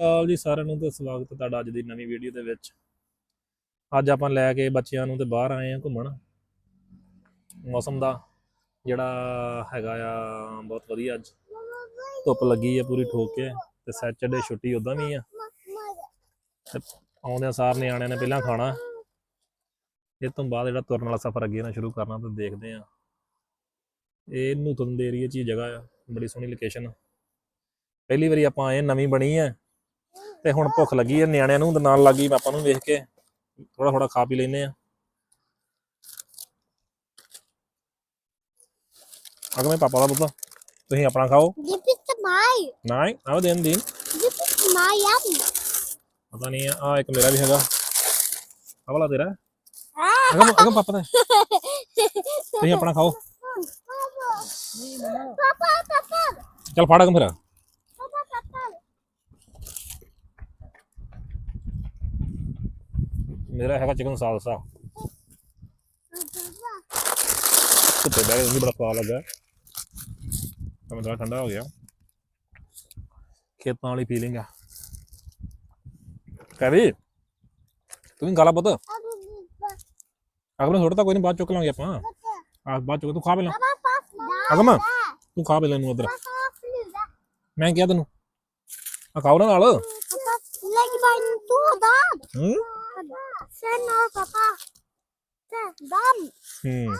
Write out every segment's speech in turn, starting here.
ਕਾਲ ਜੀ ਸਾਰਿਆਂ ਨੂੰ ਤੇ ਸਵਾਗਤ ਹੈ ਤੁਹਾਡਾ ਅੱਜ ਦੀ ਨਵੀਂ ਵੀਡੀਓ ਦੇ ਵਿੱਚ। ਅੱਜ ਆਪਾਂ ਲੈ ਕੇ ਬੱਚਿਆਂ ਨੂੰ ਤੇ ਬਾਹਰ ਆਏ ਆ ਘੁੰਮਣ। ਮੌਸਮ ਦਾ ਜਿਹੜਾ ਹੈਗਾ ਆ, ਬਹੁਤ ਵਧੀਆ ਅੱਜ। ਧੁੱਪ ਲੱਗੀ ਆ ਪੂਰੀ ਠੋਕ ਕੇ ਤੇ ਸੈਚਰਡੇ ਛੁੱਟੀ ਉਦਾਂ ਵੀ ਆ। ਤੇ ਆਉਂਦਿਆਂ ਸਾਰ ਨਿਆਣਿਆਂ ਨੇ ਪਹਿਲਾਂ ਖਾਣਾ। ਇਹ ਤੋਂ ਬਾਅਦ ਜਿਹੜਾ ਤੁਰਨ ਵਾਲਾ ਸਫ਼ਰ ਅੱਗੇ ਨਾਲ ਸ਼ੁਰੂ ਕਰਨਾ ਤੇ ਦੇਖਦੇ ਆ ਇਹ ਨੂਤਨ ਦੇ ਏਰੀਆ 'ਚ ਹੀ ਜਗ੍ਹਾ ਆ, ਬੜੀ ਸੋਹਣੀ ਲੋਕੇਸ਼ਨ ਪਹਿਲੀ ਵਾਰੀ ਆਪਾਂ ਆਏ ਨਵੀਂ ਬਣੀ ਹੈ ਤੇ ਹੁਣ ਭੁੱਖ ਲੱਗੀ ਹੈ ਨਿਆਣਿਆਂ ਨੂੰ ਤੇ ਨਾਲ ਲੱਗੀ ਆਪਾਂ ਨੂੰ ਵੇਖ ਕੇ। ਥੋੜਾ ਥੋੜਾ ਖਾ ਪੀ ਲੈਨੇ ਆ। ਅਗਮੇ ਪਾਪਾ ਦਾ ਪੁੱਤ ਤੁਸੀਂ ਆਪਣਾ ਖਾਓ। This is my. ਨਹੀਂ ਆਹ ਦੇਣ ਦੇਣ This is my yum. ਪਤਾ ਨਹੀਂ ਆ ਇੱਕ ਮੇਰਾ ਵੀ ਹੈਗਾ। ਆਹ ਵਾਲਾ ਤੇਰਾ। Ah. ਅਗਮ ਅਗਮ ਪਾਪਾ ਦਾ। ਤੁਸੀਂ ਆਪਣਾ ਖਾਓ। Papa, papa, ਚੱਲ ਫੜ ਅਗਮ ਫਿਰ papa, papa. ਮੇਰਾ ਹੈਗਾ ਚਿਕਨ ਸਾਲਸਾ। ਧੁੱਪੇ ਬਹਿ ਕੇ ਬੜਾ ਸਵਾਦ ਲੱਗਾ ਤਾਂ ਥੋੜਾ ਠੰਡਾ ਹੋ ਗਿਆ। ਖੇਤਾਂ ਵਾਲੀ ਫੀਲਿੰਗ ਆ। ਕਵੀ ਤੂੰ ਵੀ ਗਾਲਾ ਪੁੱਤ। ਅਗਮ ਥੋੜਾ ਤਾਂ ਕੋਈ ਨਹੀਂ ਬਾਅਦ ਚੁੱਕ ਲਾਂਗੇ ਆਪਾਂ। ਆ ਬਾਅਦ ਚੁੱਕ ਤੂੰ ਖਾ ਪਹਿਲਾਂ। ਅਗਮ ਤੂੰ ਖਾ ਪਹਿਲਾਂ ਨੂੰ ਉਧਰ। ਮੈਂ ਕਿਹਾ ਤੈਨੂੰ। ਆ ਨਾ ਨਾਲ। Lagi main tuh, Dam. ਹੂੰ? Sana, papa. Sana, Dam. ਹੂੰ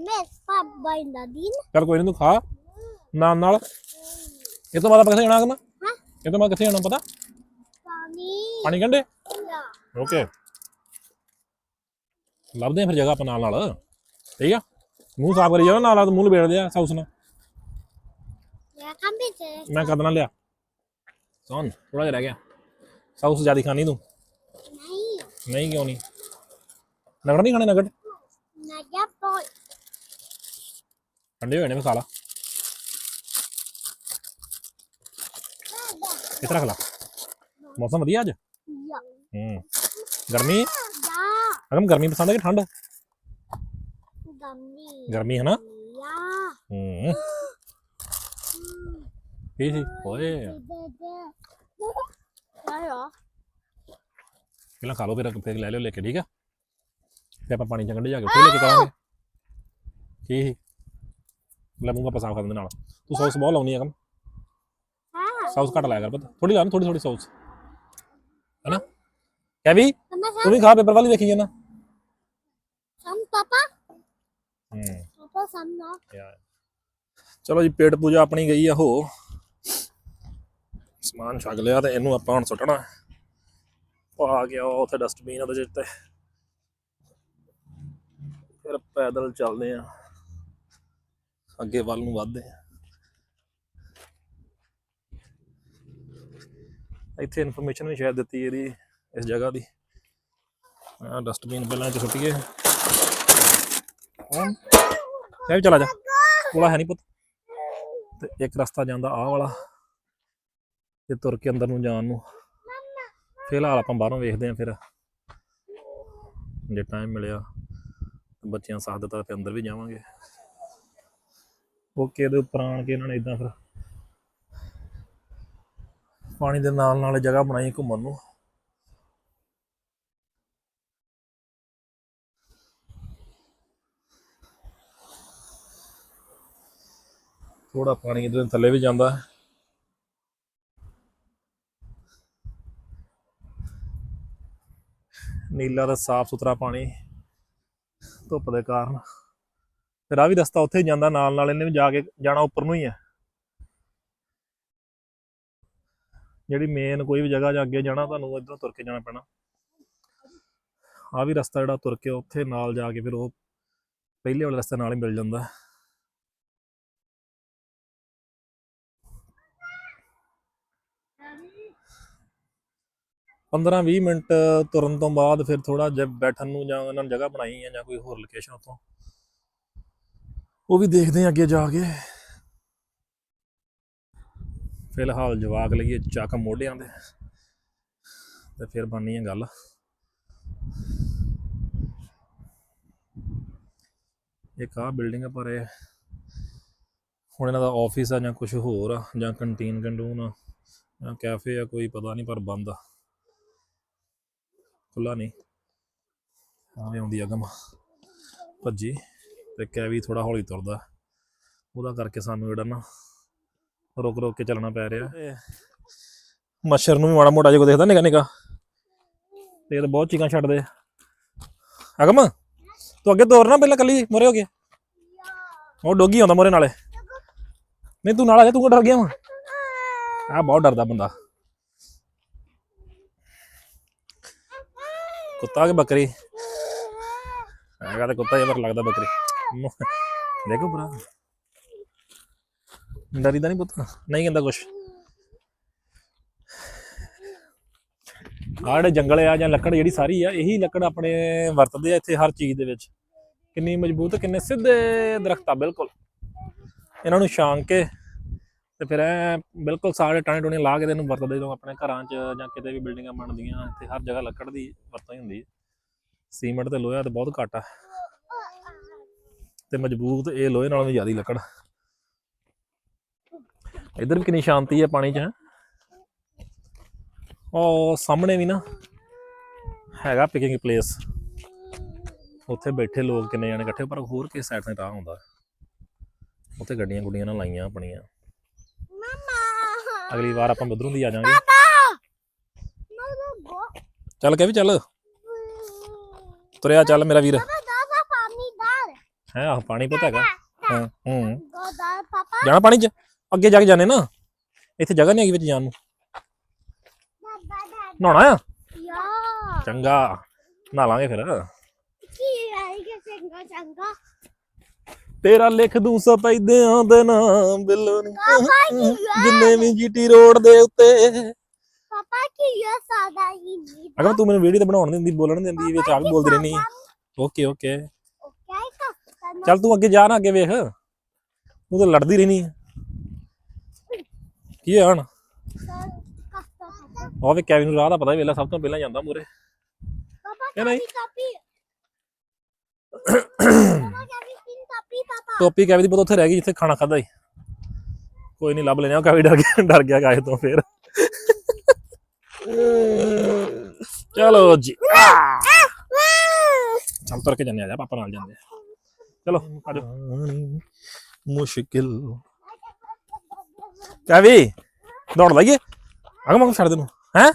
mes, pap, main dadin. ਚੱਲ ਕੋਈ ਨਹੀਂ ਤੂੰ ਖਾ ਨਾਲ ਨਾਲ ਇਹ ਤੋਂ ਬਾਅਦ ਆਪਾਂ ਕਿੱਥੇ ਜਾਣਾ ਅਗਮ ਹਾਂ। ਇਹ ਤੋਂ ਬਾਅਦ ਕਿੱਥੇ ਜਾਣਾ ਪਤਾ Kami. ਪਾਣੀ ਕੰਡੇ Ya. ਓਕੇ ਲੱਭਦੇ ਆ ਫਿਰ ਜਗ੍ਹਾ ਆਪਾਂ ਨਾਲ ਨਾਲ ਠੀਕ ਆ ਮੂੰਹ ਸਾਫ਼ ਕਰੀ ਜਾਓ ਨਾਲ ਨਾਲ ਮੂੰਹ ਲਪੇੜ ਲਿਆ ਸਾਊਸ ਨਾਲ Ya, sih. ਮੈਂ ਕਦ ਨਾਲ ਲਿਆ ਸੌਣ ਥੋੜਾ ਜਿਹਾ ਰਹਿ ਗਿਆ ਸਾਊਸ ਜ਼ਿਆਦਾ ਖਾਣੀ ਤੂੰ. ਨਹੀਂ ਕਿਉਂ ਨਹੀਂ? ਨਗੜ ਨਹੀਂ ਖਾਣੇ ਨਗੜ? Naik boy. ਠੰਡੇ ਹੋਏ ਨੇ ਵੀ ਖਾ ਲਾ ਇਸ ਤਰ੍ਹਾਂ ਖਾ ਲਾ? ਮੌਸਮ ਵਧੀਆ ਅੱਜ. ਹੂੰ। ਗਰਮੀ. ਅਗਮ ਗਰਮੀ ਪਸੰਦ ਹੈ ਕਿ ਠੰਡ? Kami. ਗਰਮੀ ਹੈ ਨਾ. ਹੂੰ। ਕੀ ਸੀ? ਓਏ। Ayo. ਪਹਿਲਾਂ ਖਾ ਲਓ ਫਿਰ ਫਿਰ ਲੈ ਲਿਓ ਲੈ ਕੇ ਠੀਕ ਆ? ਫਿਰ ਆਪਾਂ ਪਾਣੀ ਚ ਕੰਢੇ ਜਾ ਕੇ ਫਿਰ ਲੈ ਕੇ ਕਰਾਂਗੇ। ਕੀ? ਲੈ ਆਪਾਂ ਸਾਫ਼ ਕਰ ਦਿੰਦੇ ਨਾਲ। ਤੂੰ ਸੌਸ ਬਹੁਤ ਲਾਉਣੀ ਆ ਕੰਮ. ਸੌਸ ਘੱਟ ਲਾਇਆ ਕਰ ਪਤਾ। ਥੋੜੀ ਲਾ ਥੋੜੀ ਥੋੜੀ ਸੌਸ। ਹੈਨਾ? ਕੈਵੀ ਤੂੰ ਵੀ ਖਾ ਪੇਪਰ ਵਾਲੀ ਦੇਖੀ ਜਾਣਾ. ਹੂੰ। sama. ਯਾਰ। ਚਲੋ ਜੀ ਪੇਟ ਪੂਜਾ ਆਪਣੀ ਗਈ ਆ ਹੋ। ਸਮਾਨ ਛਕ ਲਿਆ ਤੇ ਇਹਨੂੰ ਆਪਾਂ ਹੁਣ ਸੁੱਟਣਾ। ਪਾ ਕੇ ਉੱਥੇ ਡਸਟਬਿਨ ਉਹਦੇ ਜਿੱਤੇ ਫਿਰ ਪੈਦਲ ਚੱਲਦੇ ਆ। ਅੱਗੇ ਵੱਲ ਨੂੰ ਵੱਧਦੇ ਆ। ਇੱਥੇ ਇਨਫੋਰਮੇਸ਼ਨ ਵੀ ਸ਼ਾਇਦ ਦਿੱਤੀ ਇਹਦੀ, ਇਸ ਜਗ੍ਹਾ ਦੀ। ਆ ਡਸਟਬਿਨ ਪਹਿਲਾਂ ਚ ਸੁੱਟੀਏ ਹਾਂ ਇਹ ਚਲਾ ਜਾ। ਕੋਲਾ ਹੈ ਨਹੀਂ ਪੁੱਤ। ਤੇ ਇੱਕ ਰਸਤਾ ਜਾਂਦਾ ਆਹ ਵਾਲਾ, ਤੇ ਤੁਰ ਕੇ ਅੰਦਰ ਨੂੰ ਜਾਣ ਨੂੰ। ਫਿਲਹਾਲ ਆਪਾਂ ਬਾਹਰੋਂ ਵੇਖਦੇ ਆਂ ਫਿਰ। ਜੇ ਟਾਈਮ ਮਿਲਿਆ ਤੇ ਬੱਚਿਆਂ ਸਾਥ ਦਿੱਤਾ ਫਿਰ ਅੰਦਰ ਵੀ ਜਾਵਾਂਗੇ। ਓਕੇ ਦੇ ਉੱਪਰ ਆਣ ਕੇ ਇਹਨਾਂ ਨੇ ਇਦਾਂ ਫਿਰ ਪਾਣੀ ਦੇ ਨਾਲ ਨਾਲ ਜਗ੍ਹਾ ਬਣਾਈ ਘੁੰਮਣ ਨੂੰ। ਥੋੜਾ ਪਾਣੀ ਇਧਰ ਥੱਲੇ ਵੀ ਜਾਂਦਾ। ਹੈ ਨੀਲਾ ਦਾ ਸਾਫ਼ ਸੁਥਰਾ ਪਾਣੀ ਧੁੱਪ ਦੇ ਕਾਰਨ। ਫਿਰ ਆ ਵੀ ਰਸਤਾ ਉੱਥੇ ਹੀ ਜਾਂਦਾ, ਨਾਲ ਨਾਲ ਇਹਨੇ ਵੀ ਜਾ ਕੇ ਜਾਣਾ ਉੱਪਰ ਨੂੰ ਹੀ ਹੈ ਜਿਹੜੀ ਮੇਨ ਕੋਈ ਵੀ ਜਗ੍ਹਾ ਜਾ ਅੱਗੇ ਜਾਣਾ, ਤੁਹਾਨੂੰ ਇਧਰੋਂ ਤੁਰ ਕੇ ਜਾਣਾ ਪੈਣਾ। ਆ ਵੀ ਰਸਤਾ ਜਿਹੜਾ ਤੁਰ ਕੇ ਉੱਥੇ ਨਾਲ ਜਾ ਕੇ ਫਿਰ ਉਹ ਪਹਿਲੇ ਵਾਲੇ ਰਸਤੇ ਨਾਲ ਹੀ ਮਿਲ ਜਾਂਦਾ। 15-20 ਮਿੰਟ ਤੁਰਨ ਤੋਂ ਬਾਅਦ ਫਿਰ ਥੋੜਾ ਜਿਹਾ ਬੈਠਣ ਨੂੰ ਜਾਂ ਉਹਨਾਂ ਨੇ ਜਗ੍ਹਾ ਬਣਾਈ ਹੈ ਜਾਂ ਕੋਈ ਹੋਰ ਲੋਕੇਸ਼ਨ ਉਤੋਂ ਉਹ ਵੀ ਦੇਖਦੇ ਹਾਂ ਅੱਗੇ ਜਾ ਕੇ। ਫਿਲਹਾਲ ਜਵਾਕ ਲਈਏ ਚੱਕ ਮੋਢਿਆਂ ਦੇ ਤੇ ਫਿਰ ਬਣਨੀ ਹੈ ਗੱਲ। ਇੱਕ ਆਹ ਬਿਲਡਿੰਗ ਆ ਪਰ ਇਹ ਹੁਣ ਇਹਨਾਂ ਦਾ ਆਫਿਸ ਆ ਜਾਂ ਕੁਝ ਹੋਰ ਆ ਜਾਂ ਕੰਟੀਨ ਕੰਟੂਨ ਆ ਆ ਕੈਫੇ ਆ, ਕੋਈ ਪਤਾ ਨਹੀਂ ਪਰ ਬੰਦ ਆ। ਖੁੱਲਾ ਨਹੀਂ। ਆਵੇਂ ਆਉਂਦੀ ਅਗਮ ਭੱਜੀ ਤੇ ਕੈਵੀ ਥੋੜਾ ਹੌਲੀ ਤੁਰਦਾ। ਉਹਦਾ ਕਰਕੇ ਸਾਨੂੰ ਜਿਹੜਾ ਨਾ ਰੁਕ ਰੁਕ ਕੇ ਚੱਲਣਾ ਪੈ ਰਿਹਾ। ਮੱਛਰ ਨੂੰ ਵੀ ਮਾੜਾ ਮੋਟਾ ਜਿਹਾ ਦੇਖਦਾ ਨਿਕਾ ਨਿਕਾ ਤੇ ਇਹ ਤਾਂ ਬਹੁਤ ਚੀਕਾਂ ਛੱਡਦੇ ਆ। ਅਗਮ ਤੂੰ ਅੱਗੇ ਤੋਰ ਨਾ ਪਹਿਲਾਂ ਕੱਲੀ ਮੋਰੇ ਹੋ ਗਿਆ ਉਹ ਡੋਗੀ ਆਉਂਦਾ ਮੋਰੇ ਨਾਲੇ। ਨਹੀਂ ਤੂੰ ਨਾਲ ਆ ਜਾ ਤੂੰ ਡਰ ਗਿਆ ਵਾ। ਆ ਬਹੁਤ ਡਰਦਾ ਬੰਦਾ। ਕੁੱਤਾ ਕਿ ਬੱਕਰੀ? ਹੈਗਾ ਤਾਂ ਕੁੱਤਾ ਹੀ ਪਰ ਲੱਗਦਾ ਬੱਕਰੀ। ਮ- ਦੇਖੋ ਭਰਾ। ਡਰੀਦਾ ਨਹੀਂ ਪੁੱਤ। ਨਹੀਂ ਕਹਿੰਦਾ ਕੁਛ। ਆਹ ਜੰਗਲ ਆ ਜਾਂ ਲੱਕੜ ਜਿਹੜੀ ਸਾਰੀ ਆ, ਇਹੀ ਲੱਕੜ ਆਪਣੇ ਵਰਤਦੇ ਆ ਇੱਥੇ ਹਰ ਚੀਜ਼ ਦੇ ਵਿੱਚ। ਕਿੰਨੀ ਮਜ਼ਬੂਤ, ਕਿੰਨੇ ਸਿੱਧੇ ਦਰਖਤ ਆ, ਬਿਲਕੁਲ। ਇਹਨਾਂ ਨੂੰ ਛਾਂਗ ਕੇ ਤੇ ਫਿਰ ਐ ਬਿਲਕੁਲ ਸਾਰੇ ਟਾਣੇ ਟੂਣੇ ਲਾ ਕੇ ਤੇ ਇਹਨੂੰ ਵਰਤਦੇ ਜਦੋਂ ਆਪਣੇ ਘਰਾਂ 'ਚ ਜਾਂ ਕਿਤੇ ਵੀ ਬਿਲਡਿੰਗਾਂ ਬਣਦੀਆਂ, ਇੱਥੇ ਹਰ ਜਗ੍ਹਾ ਲੱਕੜ ਦੀ ਵਰਤੋਂ ਹੀ ਹੁੰਦੀ ਹੈ। ਸੀਮੈਂਟ ਤੇ ਲੋਹਾ ਤੇ ਬਹੁਤ ਘੱਟ। ਆ ਤੇ ਮਜ਼ਬੂਤ ਇਹ ਲੋਹੇ ਨਾਲੋਂ ਵੀ ਜ਼ਿਆਦਾ ਲੱਕੜ। ਇੱਧਰ ਵੀ ਕਿੰਨੀ ਸ਼ਾਂਤੀ ਹੈ ਪਾਣੀ 'ਚ ਉਹ ਸਾਹਮਣੇ ਵੀ ਨਾ ਹੈਗਾ ਪਿਕਿੰਗ ਪਲੇਸ ਉੱਥੇ ਬੈਠੇ ਲੋਕ ਕਿੰਨੇ ਜਾਣੇ ਇਕੱਠੇ, ਪਰ ਹੋਰ ਕਿਸ ਸਾਈਡ ਤੇ ਰਾਹ ਹੁੰਦਾ। ਉੱਥੇ ਗੱਡੀਆਂ ਗੁੱਡੀਆਂ ਨਾਲ ਲਾਈਆਂ ਆਪਣੀਆਂ। ਅਗਲੀ ਵਾਰ ਆਪਾਂ ਉਧਰੋਂ ਦੀ ਆ ਜਾਾਂਗੇ. ਚੱਲ ਕੇ ਵੀ ਚੱਲ। ਤੁਰਿਆ ਚੱਲ ਮੇਰਾ ਵੀਰ. ਹੈ ਆਹ ਪਾਣੀ ਪਤਾ ਹੈਗਾ। ਹਾਂ ਹੂੰ. ਜਾਣਾ ਪਾਣੀ 'ਚ? ਅੱਗੇ ਜਾ ਕੇ ਜਾਣੇ ਨਾ। ਇੱਥੇ ਜਗ੍ਹਾ ਨਹੀਂ ਹੈਗੀ ਵਿੱਚ ਜਾਣ ਨੂੰ. ਨਹਾਉਣਾ ਆ. ਚੰਗਾ। ਨਹਾ ਲਾਂਗੇ ਫਿਰ। ਕੀ ਆਏਗਾ ਚੰਗਾ ਚੰਗਾ। ਤੇਰਾ ਲਿਖ ਦੂੰ ਸਪੈਦਿਆਂ ਦੇ ਨਾਮ ਬਿੱਲੋ ਨੀ। ਪਾਪਾ ਕੀ ਆ? ਜਿੰਨੇ ਵੀ ਜੀਟੀ ਰੋਡ ਦੇ ਉੱਤੇ। ਪਾਪਾ ਕੀ ਆ ਸਾਦਾ ਹੀ ਨਹੀਂ ਅਗਰ ਤੂੰ ਮੈਨੂੰ ਵੀਡੀਓ ਤੇ ਬਣਾਉਣ ਨਹੀਂ ਦਿੰਦੀ ਬੋਲਣ ਨਹੀਂ ਦਿੰਦੀ ਵਿੱਚ ਆ ਵੀ ਬੋਲਦੀ ਰਹਿਣੀ ਓਕੇ ਓਕੇ। ਓਕੇ ਕਾ ਚੱਲ ਤੂੰ ਅੱਗੇ ਜਾ ਨਾ ਅੱਗੇ ਵੇਖ। ਤੂੰ ਤਾਂ ਲੜਦੀ ਰਹਿਣੀ ਹੈ ਕੀ ਹੋਇਆ ਹੁਣ? ਉਹ ਵੀ ਕੈਵਿਨ ਨੂੰ ਰਾਹ ਦਾ ਪਤਾ ਵੇਲਾ ਸਭ ਤੋਂ ਪਹਿਲਾਂ ਜਾਂਦਾ ਮੂਰੇ ਪਾਪਾ। ਕਾਪੀ। ਪਾਪਾ ਕਾਪੀ ਕਾਪੀ ਪਾਪਾ ਟੋਪੀ ਕੈਵੀ ਦੀ ਬਹੁਤ ਉੱਥੇ ਰਹਿ ਗਈ ਜਿੱਥੇ ਖਾਣਾ ਖਾਦਾ ਸੀ। ਕੋਈ ਨਹੀਂ ਲੱਭ ਲੈਣਾ ਉਹ ਕੈਵੀ ਡਰ ਗਿਆ ਡਰ ਗਿਆ ਕਾਹੇ ਤੋਂ ਫੇਰ। ਚਲੋ ਜੀ। ਚੱਲ ਤੁਰ ਕੇ ਜੰਨੇ ਆ ਜਾ ਪਾਪਾ ਨਾਲ ਜਾਂਦੇ ਆ। ਚਲੋ ਆਜੋ ਮੁਸ਼ਕਿਲ। ਕੈਵੀ ਦੌੜ ਲਾਈਏ। ਅਗਮ ਅਗਮ ਛੱਡ ਦੇ ਨੂੰ ਹੈ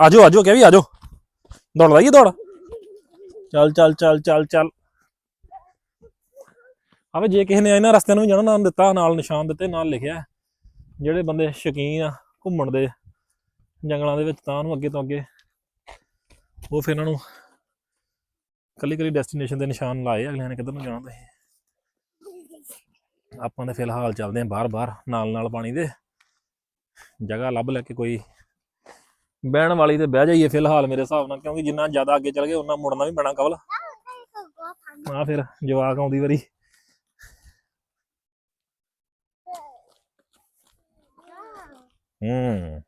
ਆਜੋ ਆਜੋ ਕੈਵੀ ਆਜੋ ਦੌੜ ਲਾਈਏ ਦੌੜ। ਚੱਲ ਚੱਲ ਚੱਲ ਚੱਲ ਚੱਲ। ਆਵੇ ਜੇ ਕਿਸੇ ਨੇ ਇਹਨਾਂ ਰਸਤਿਆਂ ਨੂੰ ਜਾਣਾ ਨਾਮ ਦਿੱਤਾ ਨਾਲ ਨਿਸ਼ਾਨ ਦਿੱਤੇ ਨਾਲ ਲਿਖਿਆ ਜਿਹੜੇ ਬੰਦੇ ਸ਼ੌਕੀਨ ਆ ਘੁੰਮਣ ਦੇ ਜੰਗਲਾਂ ਦੇ ਵਿੱਚ ਤਾਂ ਉਹਨੂੰ ਅੱਗੇ ਤੋਂ ਅੱਗੇ ਉਹ ਫਿਰ ਇਹਨਾਂ ਨੂੰ ਕੱਲੀ ਕੱਲੀ ਡੈਸਟੀਨੇਸ਼ਨ ਦੇ ਨਿਸ਼ਾਨ ਲਾਏ ਅਗਲਿਆਂ ਨੇ ਕਿੱਧਰ ਨੂੰ ਜਾਣਾ ਤੁਸੀਂ? ਆਪਾਂ ਨੇ ਫਿਲਹਾਲ ਚੱਲਦੇ ਆਂ ਬਾਹਰ-ਬਾਹਰ ਨਾਲ-ਨਾਲ ਪਾਣੀ ਦੇ। ਜਗ੍ਹਾ ਲੱਭ ਲੈ ਕੇ ਕੋਈ ਬਹਿਣ ਵਾਲੀ ਤੇ ਬਹਿ ਜਾਈਏ ਫਿਲਹਾਲ ਮੇਰੇ ਹਿਸਾਬ ਨਾਲ ਕਿਉਂਕਿ ਜਿੰਨਾ ਜ਼ਿਆਦਾ ਅੱਗੇ ਚੱਲ ਗਏ ਉਹਨਾਂ ਮੁੜਨਾ ਵੀ ਪੈਣਾ ਕਵਲ। ਆ ਫਿਰ ਜਵਾਕ ਆਉਂਦੀ ਵਾਰੀ। ਹੂੰ।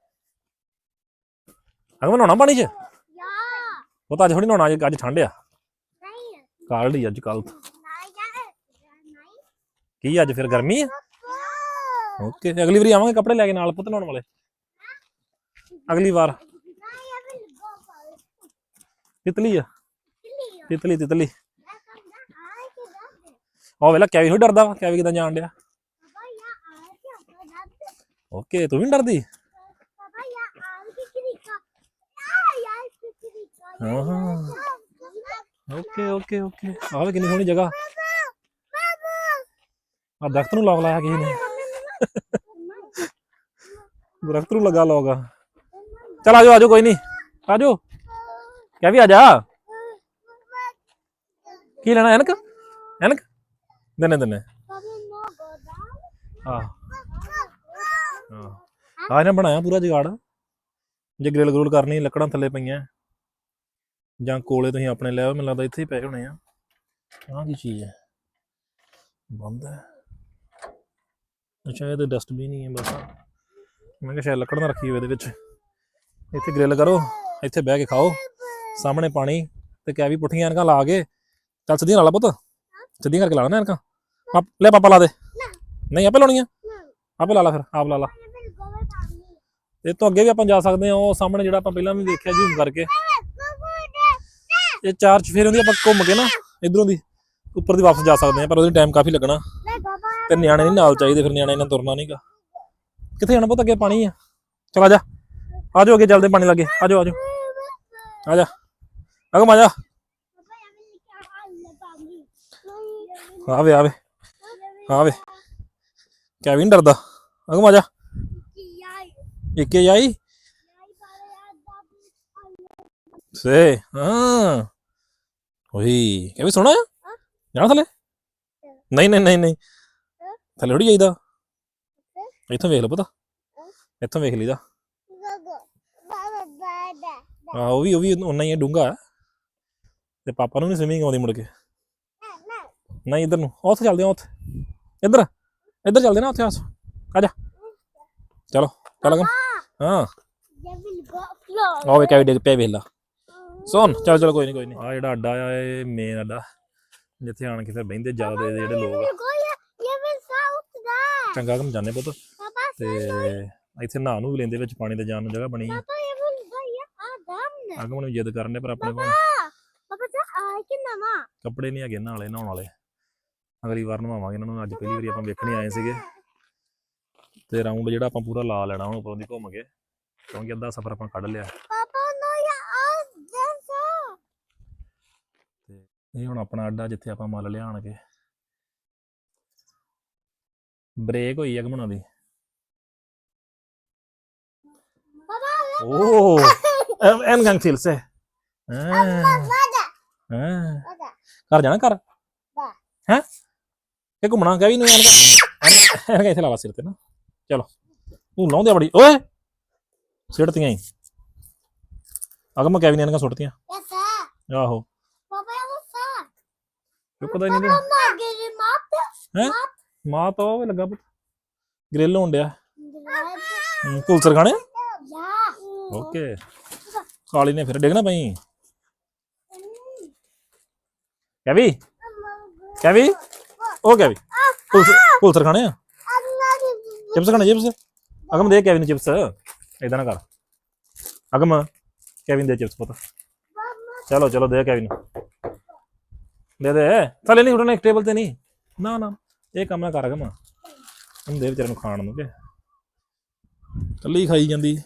ਅਗਮ ਨਹਾਉਣਾ ਪਾਣੀ 'ਚ? ਯਾ। ਉਹ ਤਾਂ ਅੱਜ ਥੋੜੀ ਨਹਾਉਣਾ ਅੱਜ ਅੱਜ ਠੰਡ ਆ। ਨਹੀਂ। ਕਾਲਡ ਹੀ ਅੱਜ ਕੱਲ ਕੀ ਅੱਜ ਫਿਰ ਗਰਮੀ ਆ? ਓਕੇ ਅਗਲੀ ਵਾਰੀ ਆਵਾਂਗੇ ਕੱਪੜੇ ਲੈ ਕੇ ਨਾਲ ਪੁੱਤ ਨਹਾਉਣ ਵਾਲੇ। ਅਗਲੀ ਵਾਰ। ਤਿਤਲੀ ਆ। ਕਿਲੀ ਤਿਤਲੀ ਤਿਤਲੀ। ਉਹ ਵੇਲਾ ਕੈਵੀ ਹੋ ਡਰਦਾ ਵਾ ਕੈਵੀ ਕਿਦਾਂ ਜਾਣ ਡਿਆ ਪਾਪਾ ਯਾ ਆਏ ਕਿ ਆਪਾਂ ਦੱਸ ਓਕੇ ਤੂੰ ਵੀ ਨੀ ਡਰਦੀ? ਆ ਹਾਂ ਓਕੇ ਓਕੇ ਓਕੇ। ਆਹ ਵੇ ਕਿੰਨੀ ਸੋਹਣੀ ਜਗ੍ਹਾ। ਆ ਦਰਖਤ ਨੂੰ ਲੋਕ ਲਾਇਆ ਕਿਸੇ ਨੇ। ਦਰਖਤ ਨੂੰ ਲੱਗਾ ਲੋਕ। ਚਲ ਆਜੋ ਆਜੋ ਕੋਈ ਨਹੀਂ ਆਜੋ ਕੈਵੀ ਆ ਜਾ। ਕੀ ਲੈਣਾ ਐਨਕ? ਐਨਕ? ਦਨੇ ਦਨੇ। ਆ ਹਾਂ। ਆ ਇਹਨੇ ਬਣਾਇਆ ਪੂਰਾ ਜੁਗਾੜ। ਜੇ ਗ੍ਰਿਲ ਗਰੂਲ ਕਰਨੀ ਲੱਕੜਾਂ ਥੱਲੇ ਪਈਆਂ। ਜਾਂ ਕੋਲੇ ਤੁਸੀਂ ਆਪਣੇ ਲੈ ਆਓ ਮੈਨੂੰ ਲੱਗਦਾ ਇੱਥੇ ਹੀ ਪਏ ਹੋਣੇ ਆ। ਆਹ ਕੀ ਚੀਜ਼ ਹੈ? ਬੰਦ ਹੈ। ਅੱਛਾ ਇਹ ਤਾਂ ਡਸਟਬਿਨ ਹੀ ਹੈ ਬਸ। ਮੈਂ ਕਿਹਾ ਸ਼ਾਇਦ ਲੱਕੜ ਨਾ ਰੱਖੀ ਹੋਵੇ ਇਹਦੇ ਵਿੱਚ। ਇੱਥੇ ਗ੍ਰਿਲ ਕਰੋ ਇੱਥੇ ਬਹਿ ਕੇ ਖਾਓ। ਸਾਹਮਣੇ ਪਾਣੀ ਤੇ ਕਿਆ ਵੀ ਪੁੱਠੀਆਂ ਐਨਕਾਂ ਲਾ ਕੇ। ਚੱਲ ਸਿੱਧੀਆਂ ਲਾ ਲਾ ਪੁੱਤ। ਸਿੱਧੀਆਂ ਕਰਕੇ ਲਾ ਨਾ ਐਨਕਾਂ। ਲੈ ਪਾਪਾ ਲਾ ਦੇ। ਨਹੀਂ ਆਪੇ ਲਾਉਣੀਆਂ। ਆਪੇ ਲਾ ਲਾ ਫਿਰ ਆਪ ਲਾ ਲਾ। ਇਹ ਤੋਂ ਅੱਗੇ ਵੀ ਆਪਾਂ ਜਾ ਸਕਦੇ ਹਾਂ, ਉਹ ਸਾਹਮਣੇ ਜਿਹੜਾ ਆਪਾਂ ਪਹਿਲਾਂ ਵੀ ਦੇਖਿਆ ਜ਼ੂਮ ਕਰਕੇ। ਇਹ ਚਾਰ ਚਫੇਰਿਆਂ ਦੀ ਆਪਾਂ ਘੁੰਮ ਕੇ ਨਾ ਇਧਰੋਂ ਦੀ ਉੱਪਰ ਦੀ ਵਾਪਸ ਜਾ ਸਕਦੇ ਹਾਂ, ਪਰ ਉਹਦੇ ਟਾਈਮ ਕਾਫੀ ਲੱਗਣਾ। ਤੇ ਨਿਆਣੇ ਨਹੀਂ ਨਾਲ ਚਾਹੀਦੇ, ਫਿਰ ਨਿਆਣੇ ਨਾਲ ਤੁਰਨਾ ਨਹੀਂਗਾ ਕਿੱਥੇ ਜਾਣਾ ਪੁੱਤ, ਅੱਗੇ ਪਾਣੀ ਆ? ਚਲ ਆ ਜਾ। ਆ ਜਾਓ ਅੱਗੇ ਚੱਲਦੇ ਪਾਣੀ ਲੱਗੇ ਆ ਜਾਓ ਆ ਜਾਓ। ਆ ਜਾ। ਅਗਮ, ਆ ਜਾ। ਬਾਬਾ ਇਹ ਵੀ ਕਿਆ ਹਾਲ ਹੈ ਡਰਦਾ। ਅਗਮ, ਆ ਜਾ। ਆਈ ਇੱਕੇ ਜਾਈ? ਆਈ ਬਾਰੇ ਆ ਦਾਦੀ ਸੇ, ਹਾਂ। ਓਏ ਕਿਵੇਂ ਸੋਣਾ ਆ? ਜਾਣਾ ਥੱਲੇ? ਨਹੀਂ ਨਹੀਂ ਨਹੀਂ ਨਹੀਂ। ਥੱਲੇ ਉੜੀ ਜਾਈਦਾ। ਇੱਥੋਂ ਵੇਖ ਲਓ ਪਤਾ। ਇੱਥੋਂ ਵੇਖ ਲਈਦਾ। ਆ ਉਹ ਵੀ ਉਹ ਵੀ ਉਨਾ ਹੀ ਡੂੰਗਾ ਤੇ ਪਾਪਾ ਨੂੰ ਨਹੀਂ ਸਵਿਮਿੰਗ ਆਉਂਦੀ ਮੁੜ ਕੇ। ਨਹੀਂ, ਇੱਧਰ ਨੂੰ। ਉੱਥੇ ਚੱਲਦੇ ਆ, ਉੱਥੇ। ਇੱਧਰ ਇੱਧਰ ਚੱਲਦੇ ਨਾ, ਉੱਥੇ ਆਸ ਆ ਜਾ। ਚਲੋ, ਚੱਲ। ਅਗਮ ਹਾਂ। ਜੇ ਵੀ ਕੈਵੀ ਡਿੱਗ ਪਿਆ ਵੇਖ ਲਾ। ਸੁਣ ਚੱਲ ਚੱਲ ਕੋਈ ਨਹੀਂ ਕੋਈ ਨਹੀਂ ਆ ਜਿਹੜਾ ਅੱਡਾ ਆ ਇਹ ਮੇਨ ਅੱਡਾ। ਜਿੱਥੇ ਆਣ ਕੇ ਫਿਰ ਬਹਿੰਦੇ ਜ਼ਿਆਦਾ ਦੇ ਜਿਹੜੇ ਲੋਕ। ਆ ਦਾ ਚੰਗਾ ਕੰਮ ਜਾਣੇ ਪੁੱਤ। ਤੇ ਇੱਥੇ ਨਹਾ ਨੂੰ ਵੀ ਲੈਂਦੇ ਵਿੱਚ ਪਾਣੀ ਤੇ ਜਾਣ ਨੂੰ ਜਗ੍ਹਾ ਬਣੀ। ਆ ਬਾਬਾ ਇਹ ਵੀ ਭਈਆ ਆ ਦਮ ਨੇ। ਅਗਮ ਨੂੰ ਜਿੱਦ ਕਰਨੇ ਪਰ ਆਪਣੇ ਕੋਲ ਬਾਬਾ ਜਾ ਆ ਕਿ ਨਮਾ ਕੱਪੜੇ ਨਹੀਂ ਹੈਗੇ ਨਹਾਲੇ ਨਹਾਉਣ ਵਾਲੇ। ਅਗਲੀ ਵਾਰ ਨਵਾਵਾਂਗੇ ਇਹਨਾਂ ਨੂੰ ਅੱਜ ਪਹਿਲੀ ਵਾਰੀ ਆਪਾਂ ਵੇਖਣੇ ਆਏ ਸੀਗੇ। ਤੇ ਰਾਉਂਡ ਜਿਹੜਾ ਆਪਾਂ ਪੂਰਾ ਲਾ ਲੈਣਾ ਹੁਣ ਉੱਪਰੋਂ ਦੀ ਘੁੰਮ ਕੇ ਕਿਉਂਕਿ ਅੱਧਾ ਸਫ਼ਰ ਆਪਾਂ ਕੱਢ ਲਿਆ। ਪਾਪਾ ਨੋ ਯਾ ਆ ਦਮ ਇਹ ਹੁਣ ਆਪਣਾ ਅੱਡਾ ਜਿੱਥੇ ਆਪਾਂ ਮੱਲ ਲਿਆਣ ਕੇ। ਬ੍ਰੇਕ ਹੋਈ ਆ ਘਮਣਾ ਦੀ? ਓ ਐਨ ਗੰਗ ਫਿਲ ਸੇ। ਹਾਂ। ਘਰ ਜਾਣਾ ਵਾਹ। ਹੈ? ਇਹ ਘੁੰਮਣਾ ਕਹੀ ਨੂੰ ਐਨ ਐਨ ਇੱਥੇ ਲਾ ਲਾ ਸਿਰ ਤੇ ਨਾ। ਚਲੋ। ਤੂੰ ਲਾਉਂਦੇ ਬੜੀ ਓਏ! ਸਿੱਟਤੀਆਂ ਹੀ ਅਗਮ ਕੈਵਿਨ ਇਹਨਾਂ ਸੁੱਟਤੀਆਂ। ਯਸਾ ਆਹੋ। ਚੁੱਕਦਾ ਹੀ ਨਹੀਂ ਮਾਪ ਮਾਂ ਤਾਂ। ਉਹ ਲੱਗਾ ਪੁੱਤ। ਗ੍ਰਿਲ ਹੋਣ ਡਿਆ। ਯਾ ਪੁਲਸਰ ਖਾਣੇ? ਓਕੇ। ਕਾਲੀ ਨੇ ਫਿਰ ਡਿੱਗਣਾ ਪਈ। ਕੈਵੀ? ਕੈਵੀ? ਉਹ ਕੈਵੀ? ਪੁਲਸਰ ਖਾਣੇ ਆ? ਚਿਪਸ ਖਾਣੇ ਚਿਪਸ ਅਗਮ ਦੇ ਕੈਵਿਨ ਚਿਪਸ ਇਦਾਂ ਨਾ ਕਰ। ਅਗਮ ਕੈਵਿਨ ਦੇ ਚਿਪਸ ਪੁੱਤ। ਚਲੋ ਚਲੋ, ਦੇ ਕੈਵਿਨ ਦੇ ਦੇ। ਥੱਲੇ ਨਹੀਂ ਉਠਣਾ ਇੱਕ ਟੇਬਲ ਤੇ ਨਹੀਂ। ਨਾ ਨਾ। ਇਹ ਕੰਮ ਨਾ ਕਰ ਅਗਮ। ਉਹਨੂੰ ਦੇ ਵਿਚਾਰੇ ਨੂੰ ਖਾਣ ਨੂੰ, ਕਿ। ਕੱਲੀ ਖਾਈ ਜਾਂਦੀ।